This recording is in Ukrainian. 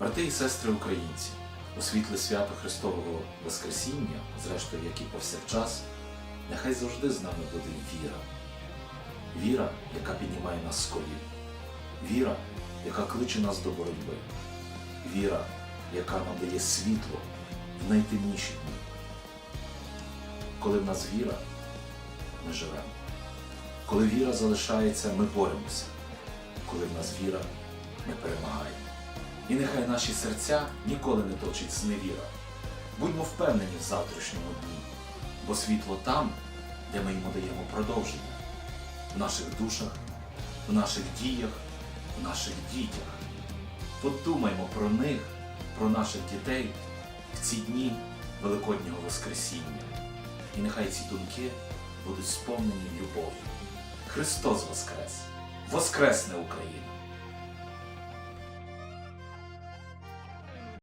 Брати і сестри українці, у світле свято Христового Воскресіння, зрештою, як і повсякчас, нехай завжди з нами буде віра. Віра, яка піднімає нас з колін. Віра, яка кличе нас до боротьби. Віра, яка нам дає світло в найтемніші дні. Коли в нас віра, ми живемо. Коли віра залишається, ми боремося. Коли в нас віра, ми перемагаємо. І нехай наші серця ніколи не точить зневіра. Будьмо впевнені в завтрашньому дні, бо світло там, де ми йому даємо продовження, в наших душах, в наших діях, в наших дітях. Подумаймо про них, про наших дітей в ці дні Великоднього Воскресіння. І нехай ці думки будуть сповнені любов'ю. Христос Воскрес! Воскресне Україна!